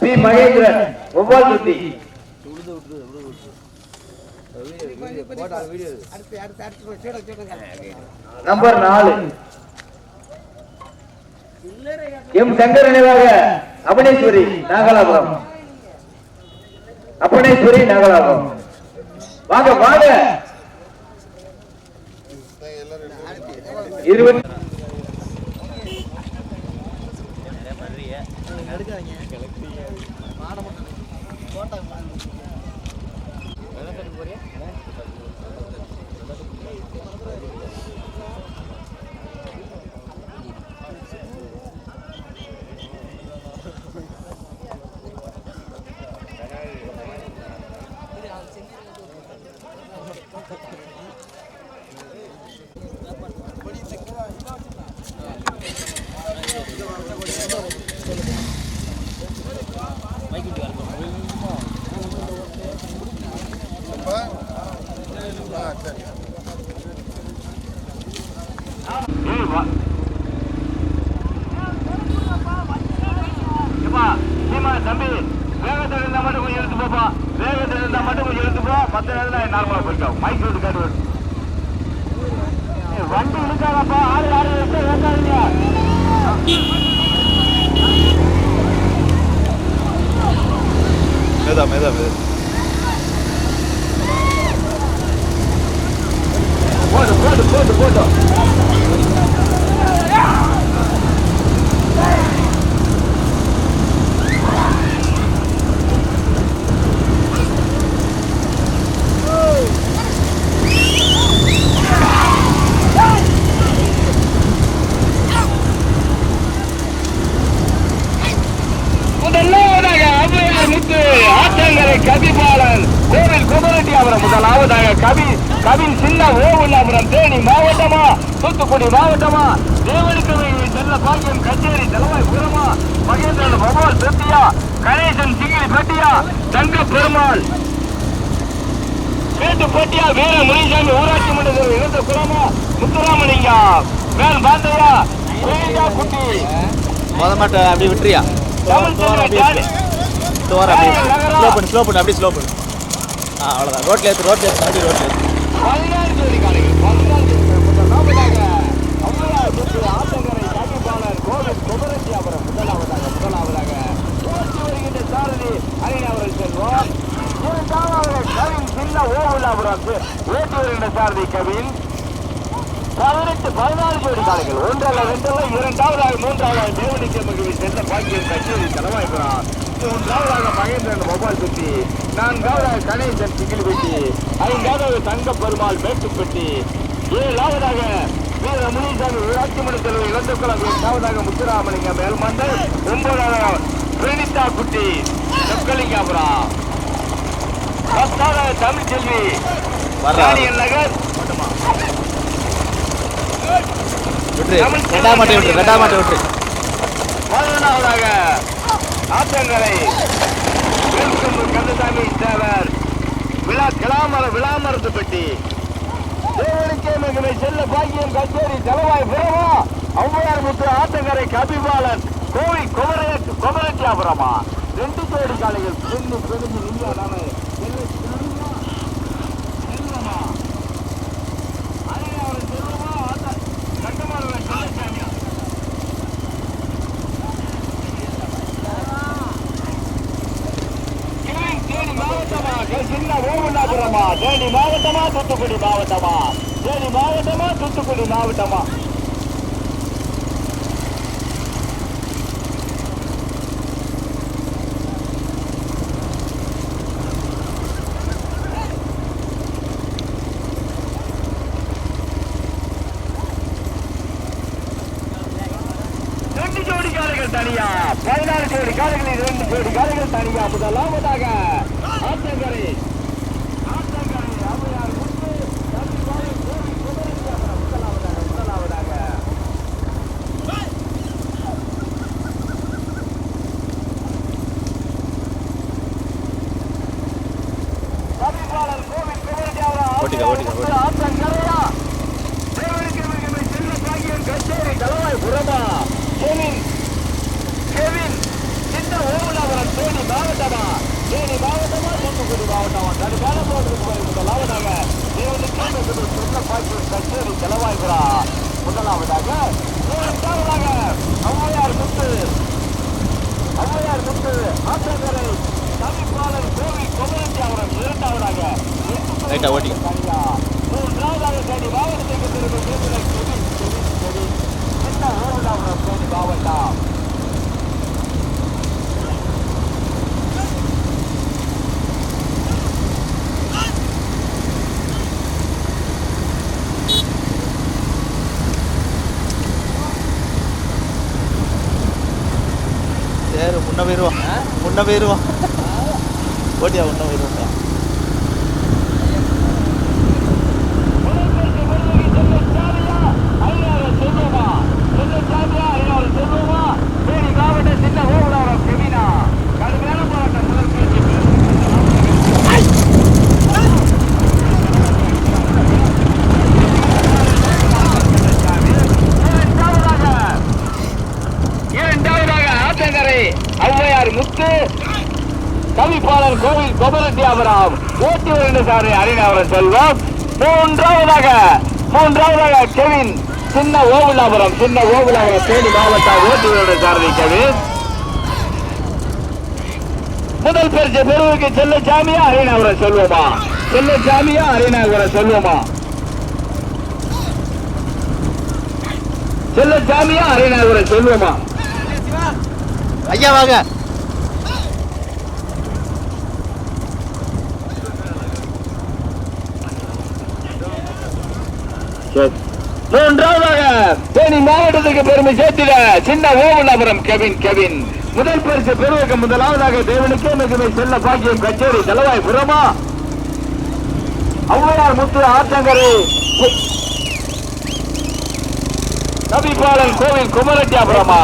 B Mahendran ஒவ்வால் சுத்தி. Number நாலு. M Shankar நினைவாக அபனேஸ்வரி நாகலாபுரம். அபனேஸ்வரி நாகலாபுரம். வாங்க வாங்க. இருபத்தி ஏப்பா, சீமா, தம்பி, வேகத்துல இருந்தா மட்டும் கொஞ்சம் இழுத்து போப்பா. வேகத்துல இருந்தா மட்டும் கொஞ்சம் இழுத்து போ. மத்த நேரத்துல நார்மலா போய்க்கோ. மைக் விட்டு காட்டு விடு. ஏய், வண்டி. ஆளு யாரு இழுத்து இழுக்காதீங்க. மேதா மேதா மேதா போடு, போடு, போடு, போடு. முதலாவதாக அவ்வையார் முத்து ஆற்றங்கரை கவிபாலன் கோவில் குமரட்டியாபுரம் முதலாவதாக கவி கவின் சின்ன ஓவுல்லாபுரம் தேனி மாவட்டமா தூத்துக்குடி மாவட்டமா தேவனுக்கு செல்ல பாக்கியம் கச்சேரி தலைவாய் புறமா மகேந்திரன் மொபைல் செத்தியா கணேசன் சிங்கிலி பெட்டியா தங்க பெருமாள். மேட்டுப்பட்டியா வீர முனிசாமி ஊராட்சி மன்றத்தில் இழந்த குளமா முத்துராமலிங்கா. மேல் பாந்தையா குட்டி. மொத மாட்டை அப்படியே விட்டுறியா? தமிழ் எடுத்து வர அப்படியே. ஸ்லோ பண்ணு ஸ்லோ பண்ணு அப்படியே ஸ்லோ பண்ணு. ஆ அவ்வளோதான் ரோட்ல எடுத்து ரோட்ல எடுத்து அப்படியே ரோட்ல எடுத்து பதினாறு ஜோடி காளைகள், பதினாறு ஜோடி காளைகள். முதலாவதாக, வருகின்ற சாரதி கவின் சின்ன வருகின்ற சாரதி கவின் பதினெட்டு பதினாறு ஜோடி காளைகள் ஒன்றல்ல இரண்டாவதாக தேவனிக்க மகிழ்ச்சி சென்ற பாக்கியம் கச்சேரி தலைவாய்க்கிறார் மூன்றாவதாக மகேந்திரன் மொபைல் பெட்டி நான்காவதாக கணேசன் சிகில் பெட்டி ஐந்தாவது தங்க பெருமாள் மேட்டுப்பட்டி ஏழாவதாக வீர முனிசாமி ஊராட்சி மன்ற தலைவர் இளந்தக்குளம் எட்டாவதாக முத்துராமலிங்க மேல்மண்டல் ஒன்பதாவது பிரணிதா குட்டி செக்கலிங்காபுரம் பத்தாவது தமிழ்ச்செல்வி நகர். விட்டுரு. ரெண்டா மாட்டை விட்டுரு. ரெண்டா மாட்டை விட்டுரு. பதினொன்றாவதாக ஆற்றங்கரை. வேல்கம்பு கந்தசாமி தேவர். விழா கிளாமர விழாமரத்து பெட்டி. தேவனுக்கே மிகுமை செல்ல பாக்கியம் கச்சேரி தலவாய் பிரமா ஔவையார் முத்து ஆத்தங்கரை கபிபாலன். கோவை குமரேட்டு குமரட்டியாபுரமா ரெண்டு ஜோடி காலையில் பெண்ணு பெருந்து நின்று நானே செல்வமா அரியவரை செல்வமா ஆத்த கண்டமான கந்தசாமியா கிளை தேனி மாவட்டமா சின்ன ஓமநாபுரமா தேனி மாவட்டமா தூத்துக்குடி மாவட்டமா தேனி மாவட்டமா தூத்துக்குடி மாவட்டமா மாவட்டமா தேனி மாவட்டமா தூத்துக்குடி மாவட்டமா தடுக்கால போட்டிருக்கு முதலாவதாக இருபது சொன்ன பாய்ச்சல் கச்சேரி செலவாகிறா முதலாவதாக முதலாவதாக அம்மையார் முத்து அம்மையார் முத்து ஆற்றங்கரை தமிழ்பாளர் கோவி கொமரஞ்சி அவரம் இரண்டாவதாக மூன்றாவதாக தேனி மாவட்டத்திற்கு திரும்ப முன்ன போயிடுவான் ஓட்டியா முன்ன போயிடுவான் கவிப்பாளர் கோவில் கோபரட்டியாபுரம் ஓட்டி வருகின்ற சாரு அவரை செல்வம். மூன்றாவதாக மூன்றாவதாக கெவின் சின்ன ஓவிலாபுரம் சின்ன ஓவிலாபுரம் தேனி மாவட்டம் ஓட்டி வருகின்ற சாரதி கெவின். முதல் பரிசு பெருவுக்கு செல்ல சாமியா அரிணாபுரம் செல்வமா? செல்ல சாமியா அரிணாபுரம் செல்வமா? செல்ல சாமியா அரிணாபுரம் செல்வமா? ஐயா வாங்க. மூன்றாவதாக தேனி மாவட்டத்துக்கு பெருமை சேர்த்திட சின்ன ஓவலாபுரம் கெவின் கெவின். முதல் பரிசு பெறுவதற்கு முதலாவதாக தேவனுக்கே மிகுமை செல்ல பாக்கியம் கச்சேரி செலவாய் புறமா ஔவையார் முத்து ஆற்றங்கரை. கவிப்பாளன் கோவில் குமரட்டியாபுரமா?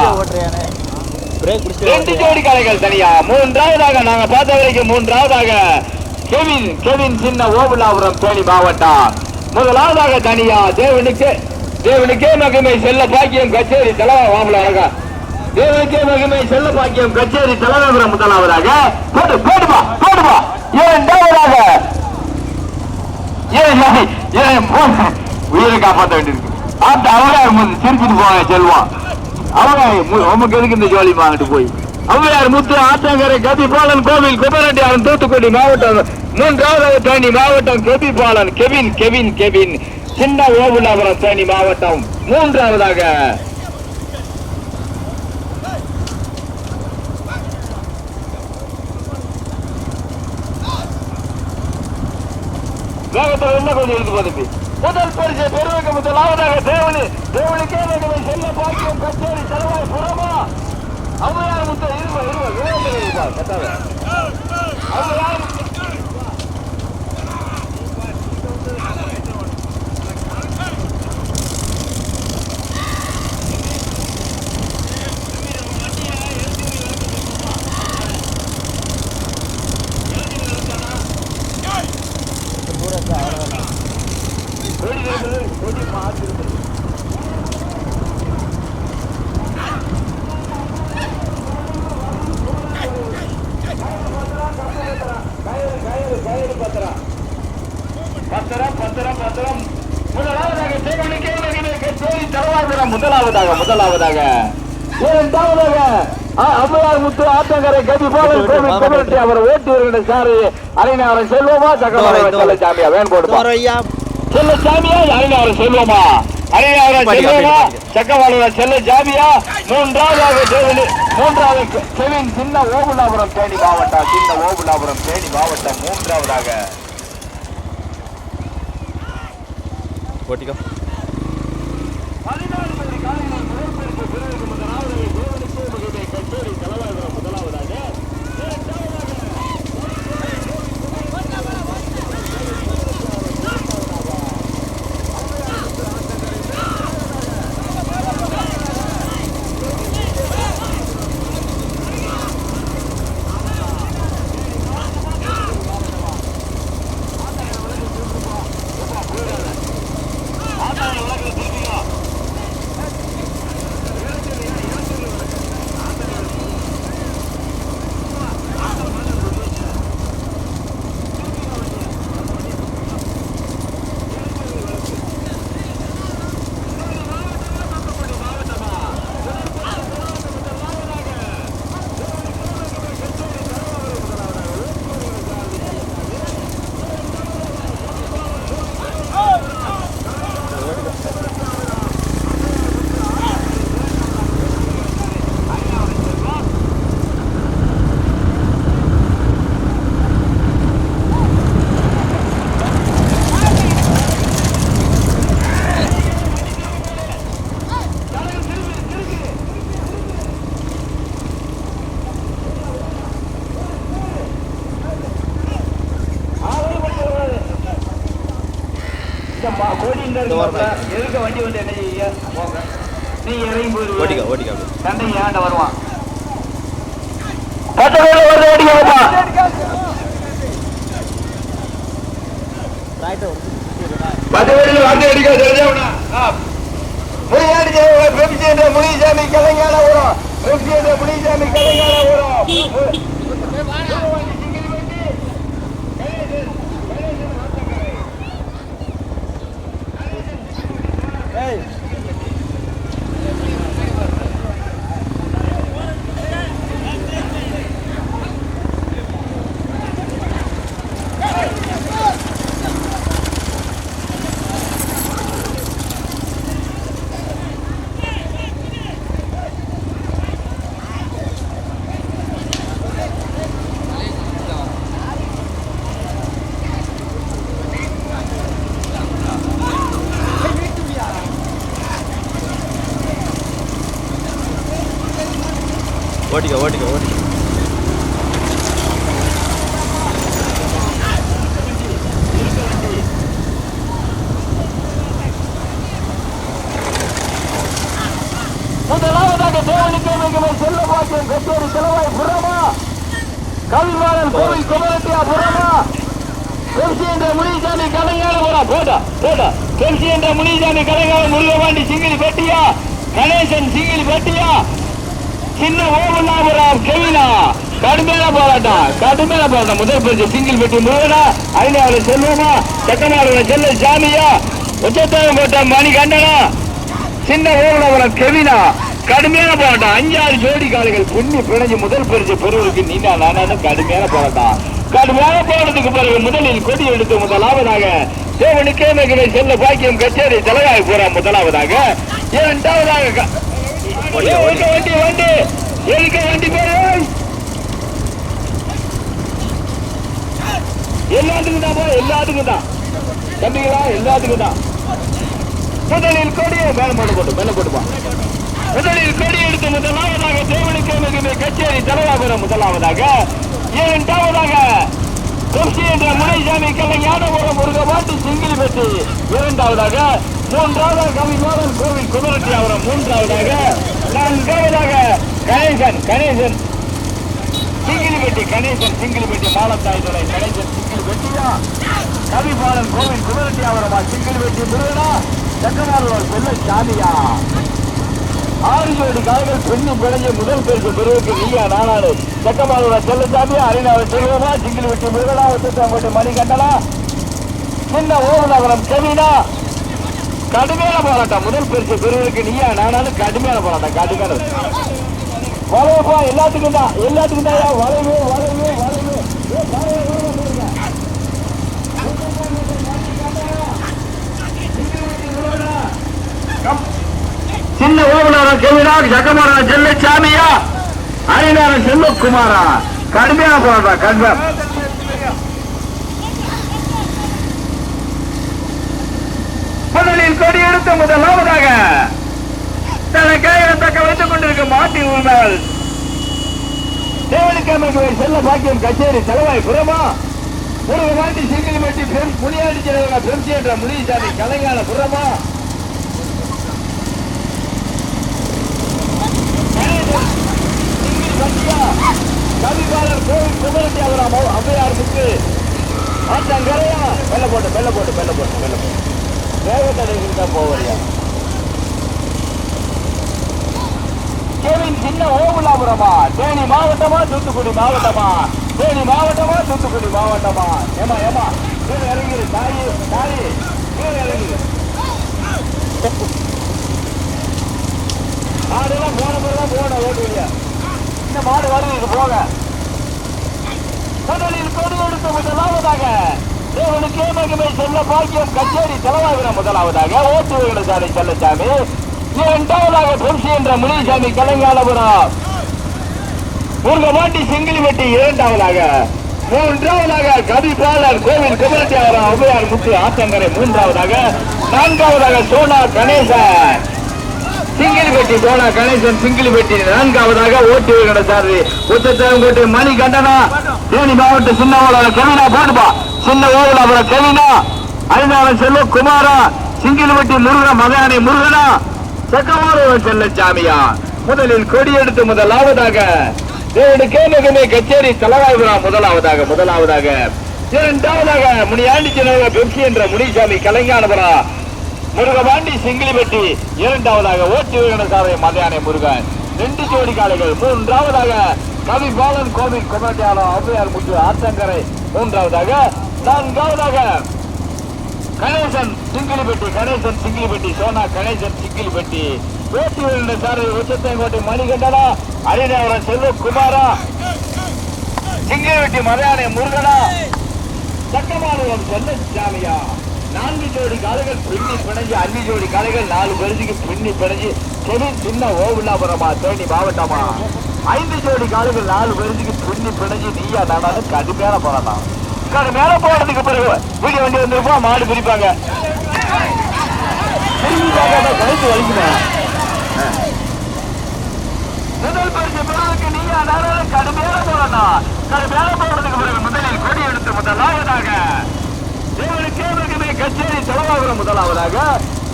ரெண்டு ஜோடி காளைகள் தனியா? மூன்றாவதாக நாங்க பார்த்த வரைக்கும் மூன்றாவதாக கெவின் கெவின் சின்ன ஓபுலாபுரம் தேனி மாவட்டம். முதலாவதாக தனியா தேவனுக்கு தேவனுக்கே மகிமை செல்ல பாக்கியம் கச்சேரி தலைவா வாமல அழகா. தேவனுக்கே மகிமை செல்ல பாக்கியம் கச்சேரி தலைவர் முதலாவதாக போடு போடுமா போடுமா இரண்டாவதாக ஏன் ஏன், ஏன் உயிரை காப்பாற்ற வேண்டியிருக்கு. அந்த வந்து சிரிச்சுட்டு போவாங்க செல்வான் அவங்க உமக்கு எதுக்கு இந்த ஜோலி வாங்கிட்டு போய்? ஔவையார் முத்து ஆத்தங்கரை கபிபாலன் கோவில் குமரட்டியாரன் தூத்துக்குடி மாவட்டம் மூன்றாவது தேனி மாவட்டம் கெபிபாலன் கெவின் கெவின் கெவின். சின்ன ஓபுலாபுரம் தேனி மாவட்டம். மூன்றாவதாக. வேகத்தில் என்ன கொஞ்சம் இருக்கு பதப்பி முதல் பரிசு பெருமைக்கு முதலாவதாக தேவனி. தேவனுக்கே வேண்டுமை செல்ல பாக்கியம் கச்சேரி செலவாய் புறமா. ஔவையார் முத்த இருவ இருவ விவேகத்தில் கட்டாவே கட்டாத ஔவையார் ஓடி இருக்குது ஓடி மாற்றி பத்திரம் பத்திரம் பத்திரம் முதலாவதாக தேவனுக்கே மகிமை கச்சேரி தலவாசனம் முதலாவதாக. இரண்டாவதாக அம்மையார் முத்து ஆத்தங்கரை கதிபாலன் கோவில் குமரட்டி அவர் ஓட்டி வருகின்ற சாரி அரைநாளன் செல்வமா சக்கரவர்த்தி செல்ல சாமியா வேன் ஐயா செல்ல சாமியா அரைநாளன் செல்வமா? படிக்க, செல்வமா. சக்கரவாளர் செல்ல சாமியா? மூன்றாவதாக மூன்றாவது கெவின் சின்ன ஓபுலாபுரம் தேனி மாவட்டம் சின்ன ஓபுலாபுரம் தேனி மாவட்டம் மூன்றாவதாக. ஓட்டிக்கோ இந்த இருக்கு எதுக்க வண்டி வந்து என்ன செய்ய நீ இறங்கி போயிரு. ஓட்டிக்க ஓட்டிக்க அப்படி சண்டைக்கு ஏன்ட வருவான். பத்தவேல ஒரு வாங்க அடிக்க தெரிஞ்சவனா பிரபிச்சேந்திர முனிசாமி கலைஞான வரும் பிரபிச்சேந்திர முனிசாமி கலைஞான வரும் ஓட்டிக்க ஓட்டிக்க ஓட்டிக்க. முதலாவதாக தேவனுக்கு செல்ல பாக்கியம் கச்சேரி செலவாய் புறமா கவிவாளன் கோவில் குமரட்டியா புறமா பெருசி என்ற முனிசாமி கலைஞான போடா போடா பெருசி என்ற முனிசாமி கலைஞான முருகவாண்டி பெட்டியா கணேசன் சிங்கில் பெட்டியா சின்ன ஓமநாபுரம் கெவினா கடுமையான போராட்டம். கடுமையான போராட்டம். முதல் பரிசு சிங்கிள் பெட்டி முருகனா ஐநாவில் செல்வமா செக்கநாடு செல்ல ஜாமியா உச்சத்தோகம் போட்ட மணி கண்டனா சின்ன ஓமநாபுரம் கெவினா கடுமையான போராட்டம். அஞ்சாறு ஜோடி காலைகள் புண்ணி பிணைஞ்சு முதல் பரிசு பெறுவதற்கு நீண்டா நானும் கடுமையான போராட்டம். கடுமையான போராட்டத்துக்கு பிறகு முதலில் கொடி எடுத்து முதலாவதாக தேவனுக்கே மிகவே செல்ல பாக்கியம் கச்சேரி தலைவாய் போற முதலாவதாக. இரண்டாவதாக க- ஓடி, வண்டி வண்டி எதுக்கு வண்டி பேரு? எல்லாத்துக்கும் தான் போ, எல்லாத்துக்கும் தான். தம்பிங்களா எல்லாத்துக்கும் தான். முதலில் கொடியை மேல போட்டு போட்டு மேல போட்டுப்பா முதலில் கொடி எடுத்து முதலாவதாக தேவனுக்கு மிகுந்த கச்சேரி தலைவாகிற முதலாவதாக. இரண்டாவதாக கொச்சி என்ற முனைசாமி கல்யாணபுரம் முருகபாட்டு சிங்கிலி பெட்டி இரண்டாவதாக மூன்றாவதாக கவிமோகன் கோவில் குமரட்டி அவரம் மூன்றாவதாக. நான்காவதாக கணேசன் கணேசன். சிங்கிலி பெட்டி கணேசன் சிங்கிலி பெட்டி மாலத்தாய் துறை. கணேசன் சிங்கிலி பெட்டியா கவிபாலன் கோவில் குமரட்டி அவரமா சிங்கிலி பெட்டி முருகனா? சக்கரவாளர் செல்ல சாமியா ஆறு ஜோடி கால்கள் பெண்ணும் பிழைய முதல் பேருக்கு பெருவுக்கு நீயா நானாரு செல்ல செல்லசாமி அரிணாவை செல்வமா சிங்கிள் வெட்டி முருகனா வசத்தாம்பட்டு மணிகண்டனா? சின்ன ஓமநகரம் கவினா கடுமையான போராட்டம். முதல் பரிசு பெறுவதற்கு நீயா நானாலும் கடுமையான போராட்டம். கடுமையான வளைவுப்பா எல்லாத்துக்கும் தான் எல்லாத்துக்கும் தான் வளைவு வளைவு வளைவு. ஏ, வளைவு, வளைவு, வளைவு. சின்ன அரிநாரன் செல்வகுமாரா. கடுமையான போராட்டம் கடுமை முதலில் கொடி எடுத்த முதலாவதாக தலைக்காயிரம் தக்க வைத்துக் கொண்டிருக்கும் மாட்டி உரிமையாளர் தேவனுக்கு செல்ல பாக்கியம் கச்சேரி செலவாய் புறமா. ஒரு மாட்டி சிங்கிள் பெரும் முனியாடி செலவாக பெம்சி என்ற முனிசாமி கலைஞான புறமா. கவிபாலர் கோவில் குமரத்தி அவராம் அவ்வையாருக்கு ஆத்தங்கரையா வெள்ள போட்டு வெள்ள போட்டு வெள்ள போட்டு வெள்ள போட்டு. வேகத்தடைக்கு தான் போவரியா கேவின் சின்ன ஓகுலாபுரமா தேனி மாவட்டமா தூத்துக்குடி மாவட்டமா? தேனி மாவட்டமா தூத்துக்குடி மாவட்டமா? ஏமா ஏமா கீழே இறங்கிரு தாயி தாயி கீழே இறங்கிரு. மாடுலாம் போன பிறகு போன ஓட்டுவீங்க. இந்த மாடு வருது இது போக முதலில் கொடி எடுத்த முதலாவதாக தேவனுக்கே மகிமை செல்ல பாக்கியம் கச்சேரி செலவாகிற முதலாவதாக ஓட்டுவீங்க சாலை செல்லச்சாமி. இரண்டாவதாக பொருசி என்ற முனிசாமி கலைஞானபுரம் முருகமாட்டி செங்கிலிவெட்டி இரண்டாவதாக மூன்றாவதாக கவிபாலர் கோவில் குமரத்தியாவரம் ஔவையார் முத்து ஆத்தங்கரை மூன்றாவதாக நான்காவதாக சோனா கணேசன். சிங்கிலிப்பட்டி சோனா கணேசன் சிங்கிலிப்பட்டி நான்காவதாக ஓட்டு நடத்தாரு உத்தரங்கோட்டை மணி கண்டனா தேனி மாவட்ட சின்ன ஓவலாளர் கவினா போட்டுப்பா. சின்ன ஓவலாளர் கவினா ஐநாளன் செல்வ குமாரா சிங்கிள்வட்டி முருகன் மகானி முருகனா? செக்கவோரவன் செல்ல சாமியா முதலில் கொடியெடுத்து முதலாவதாக தேவனுக்கே கச்சேரி தலைவாய்புரா முதலாவதாக முதலாவதாக. இரண்டாவதாக முனியாண்டி சின்னவக பெப்சி என்ற முனிசாமி கலைஞானபுரா முருகபாண்டி சிங்கிளிப்பட்டி இரண்டாவதாக ஓட்டி வீரனசாரை மதியானை முருகன். ரெண்டு ஜோடி காலைகள் மூன்றாவதாக கவி பாலன் கோவில் குமரட்டியாளம் ஔவையார் முத்து ஆத்தங்கரை. மூன்றாவதாக நான்காவதாக கணேசன் சிங்கிலிப்பட்டி கணேசன் சிங்கிலிப்பட்டி சோனா கணேசன் சிங்கிலிப்பட்டி ஓட்டி வீரனசாரை உச்சத்தங்கோட்டை மணிகண்டனா அரிநேவரன் செல்வகுமாரா சிங்கிலிப்பட்டி மதியானை முருகனா சட்டமானவம் சாமியா. நான்கு ஜோடி காலைகள் பின்னி பிணைஞ்சு அஞ்சு ஜோடி காலைகள் நாலு பெருசுக்கு பின்னி பிணைஞ்சு செடி சின்ன ஓவில்லாபுரமா தேனி மாவட்டமா. ஐந்து ஜோடி காலைகள் நாலு பெருசுக்கு பின்னி பிணைஞ்சு நீயா நானும் கடுமையான போராட்டம். கடுமையான போறதுக்கு பிறகு வீடு வண்டி வந்திருப்போம் மாடு பிரிப்பாங்க. கழுத்து வலிக்குமே? முதல் பரிசு பெறுவதற்கு நீயா அதனால கடுமையான போராட்டம் கடுமையான போறதுக்கு பிறகு முதலில் கொடி எடுத்து முதலாவதாக தேவனுக்கே மிகமே கச்சேரி செலவாகிற முதலாவதாக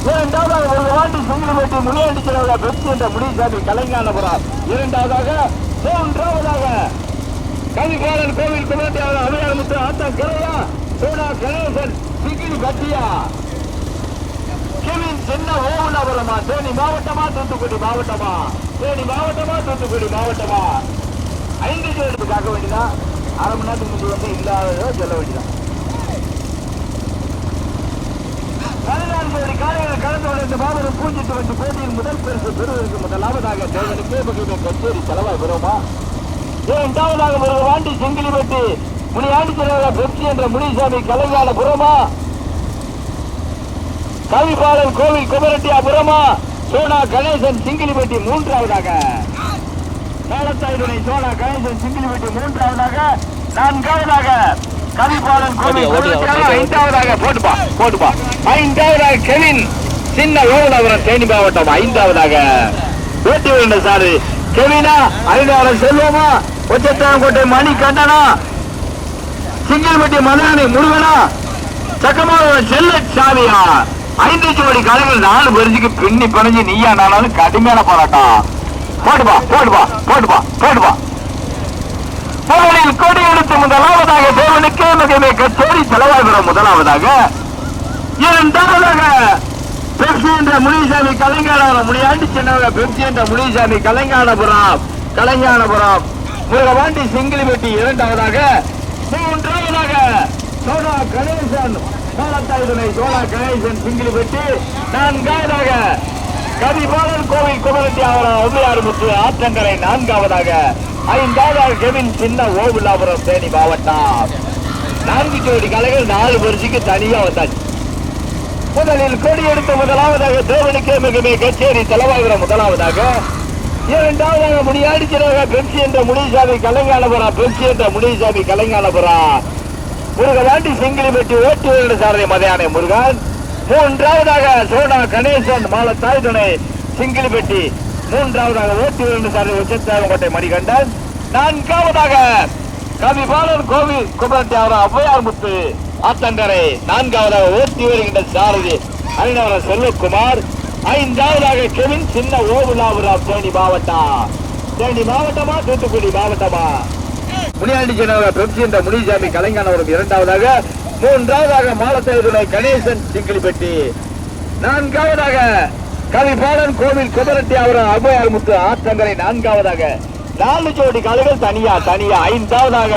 இரண்டாவதாக ஒரு ஆண்டு சுங்கிலிப்பட்டி முனியாண்டி செலவுல பெப்சி என்ற முடிசாமி கலைஞானபுரம். இரண்டாவதாக மூன்றாவதாக கவிகாரன் கோவில் குமாட்டியாளர் அவையார் முத்து ஆத்தா கரையா சோனா கணேசன் சிங்கிலி பட்டியா கெவின் சின்ன ஓவுலாபுரமா தேனி மாவட்டமா தூத்துக்குடி மாவட்டமா? தேனி மாவட்டமா தூத்துக்குடி மாவட்டமா? ஐந்து ஜோடிக்கு காக்க வேண்டியதா அரை மணி நேரத்துக்கு முன்பு வந்து இல்லாததோ சொல்ல வேண்டியதான் பதினாறு ஜோடி காலையில் கலந்து கொண்ட மாபெரும் பூஞ்சிட்டு வந்து போட்டியின் முதல் பரிசு பெறுவதற்கு முதலாவதாக தேவனுக்கே பகிர்ந்த கச்சேரி செலவாய் வருமா இரண்டாவதாக ஒரு வாண்டி செங்கிலிப்பட்டி முனியாண்டி செலவாக பெப்சி என்ற முனிசாமி கலைஞான புறமா கவிபாலன் கோவில் குமரட்டியா புறமா சோனா கணேசன் சிங்கிலிப்பட்டி மூன்றாவதாக. மேலத்தாயுடனை சோனா கணேசன் சிங்கிலிப்பட்டி மூன்றாவதாக நான்காவதாக கவிபாலன் கோவில். ஐந்தாவதாக போட்டுப்பா போட்டுப்பா. ஐந்தாவதாக கெவின் சின்ன ஓவனபுரம் தேனி மாவட்டம் ஐந்தாவதாக. வேண்டும் சாரு கெவினா ஐந்தாவரம் செல்வமா? ஒச்சத்தாங்கோட்டை மணி கண்டனா சிங்கிள்பட்டி மதானி முருகனா சக்கமாவரம் செல்ல சாவியா. ஐந்து ஜோடி கலைகள் நாலு பரிசுக்கு பின்னி பிணைஞ்சு நீயா நானாலும் கடுமையான போராட்டம். போட்டுப்பா போட்டுப்பா போட்டுப்பா போட்டுப்பா முதலில் கொடி எடுத்து முதலாவதாக தேவனுக்கே மிகமே கச்சேரி செலவாகிற முதலாவதாக. இரண்டாவதாக பெப்சி என்ற முனிசாமி கலைஞான முனியாண்டி சின்னவக பெப்சி என்ற முனிசாமி கலைஞானபுரம் கலைஞானபுரம் முருகவாண்டி சிங்கிலிப்பட்டி இரண்டாவதாக மூன்று சோனா கணேசன் சோழத்தாயுதனை சோழா கணேசன் சிங்கிலிப்பட்டி நான்காவதாக கவிபாலன் கோவில் குமரட்டி அவரம் ஒவ்வையாறு ஆற்றங்கரை நான்காவதாக. ஐந்தாவது கெவின் சின்ன ஓவிலாபுரம் தேனி மாவட்டம். நான்கு ஜோடி கலைகள் நாலு பரிசுக்கு தனியா வந்தாச்சு. முதலில் கொடி எடுத்த முதலாவதாக தேவனுக்கே மிகமே கச்சேரி தலைவாகிற முதலாவதாக. இரண்டாவதாக முடியாடி சிறக பெப்சி என்ற முனிசாமி கலைஞானபுரா பெப்சி என்ற முனிசாமி கலைஞானபுரா முருகவாண்டி சிங்கிலிப்பட்டி ஓட்டு வீரர் சாரதி மதையானை முருகன். மூன்றாவதாக சோனா கணேசன் மாலத்தாய் துணை சிங்கிலிப்பட்டி மூன்றாவதாக ஓட்டு இரண்டு சாரதி உச்சத்தாவங்கோட்டை மணிகண்டன். நான்காவதாக கவிபாலன் கோவில் குமரத்தியாவரம் ஔவையார் முத்து ஆத்தங்கரை. நான்காவதாக ஓட்டி வருகின்ற சாரதி அரிணவர செல்வகுமார். ஐந்தாவதாக கெவின் சின்ன ஓவிலாபுரம் தேனி மாவட்டம் தேனி மாவட்டமா தூத்துக்குடி மாவட்டமா? முனியாண்டி சின்னவர பெப்சி என்ற முனிசாமி கலைஞானவரும் இரண்டாவதாக மூன்றாவதாக மாலத்தேவதுணை கணேசன் சிங்கிலிப்பட்டி. நான்காவதாக கவிபாலன் கோவில் குமரட்டி அவரும் அபயார் முத்து ஆத்தங்கரை நான்காவதாக நாலு ஜோடி காலைகள் தனியா தனியா. ஐந்தாவதாக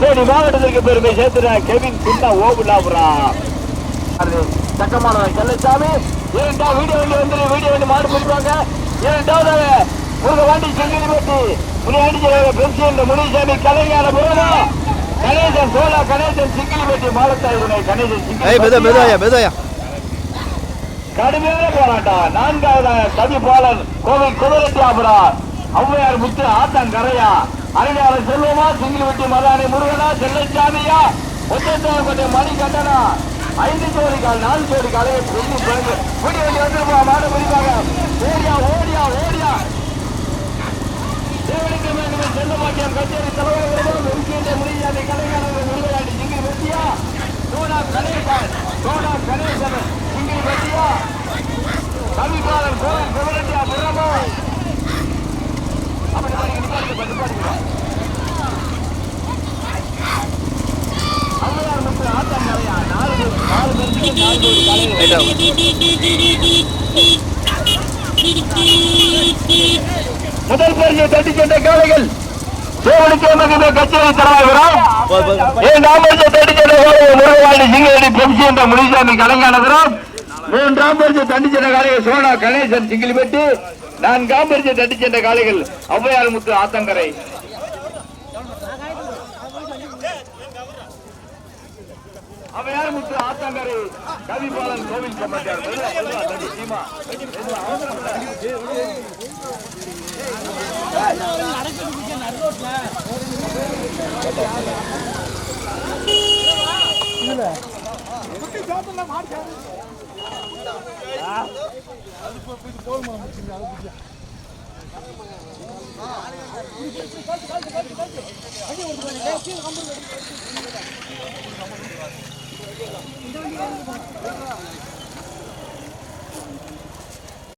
தேனி மாவட்டத்திற்கு பெருமை சேர்த்துற கெவின் சின்ன ஓபுலாபுரா சக்கமானவர் செல்லசாமி இரண்டாவது வீடியோ வந்து வீடியோ வந்து மாடு பிடிப்பாங்க. இரண்டாவதாக முருகவாண்டி செங்கிலி வெட்டி முனியாண்டி பெருசி என்ற முனிசாமி கலைஞான புறமா கணேசன் சோழா கணேசன் சிங்கிலி வெட்டி மாலத்தாயுடனை கணேசன் ஏய் மெதுவா சிங்கிலி மெதுவாயா மெதுவாயா கடுமையான போராட்டம். நான்காவது கவி பாலன் கோவில் குமரட்டியாபுரா ஔவையார் முத்து ஆத்தங்கரையா. அருமையாளர் செல்வமா சிங்கிலி வெட்டி மதானி முருகனா செல்லச்சாமியா. ஒத்தத்தேவக்கோட்டை மணி கண்டனா ஐந்து ஜோடி கால் நாலு ஜோடி காலை குடி வண்டி வந்துருப்பா மாடு பிடிப்பாங்க. ஓடியா ஓடியா ஓடியா. தேவனுக்கு வேண்டுமே செல்ல மாட்டியம் கச்சேரி தலைவர் வெறுக்கின்ற முடியாத கலைஞர்கள் முருகையாண்டி சிங்கிலி வெட்டியா சோனா கணேசன் சோனா கணேசன் சிங்கிலி வெட்டியா முதல் பரிசை தட்டி சென்ற காளைகள் சேவலுக்கு மகிமை கச்சேரி தலைவரம் இரண்டாம் தட்டி சென்ற சிங்கடி என்ற முனிசாமி கலைஞானபுரம் மூன்றாம் பரிசை தட்டி சென்ற காளைகள் சோனா கணேசன் சிங்கிலிப்பட்டி நான்காம் பரிசை தட்டி சென்ற காளைகள் ஔவையார் முத்து ஆத்தங்கரை. அவையார் முத்து? ஆத்தங்கரை கவிபாலன் கோவில் கம்பட்டியார் போதுமா Thank you.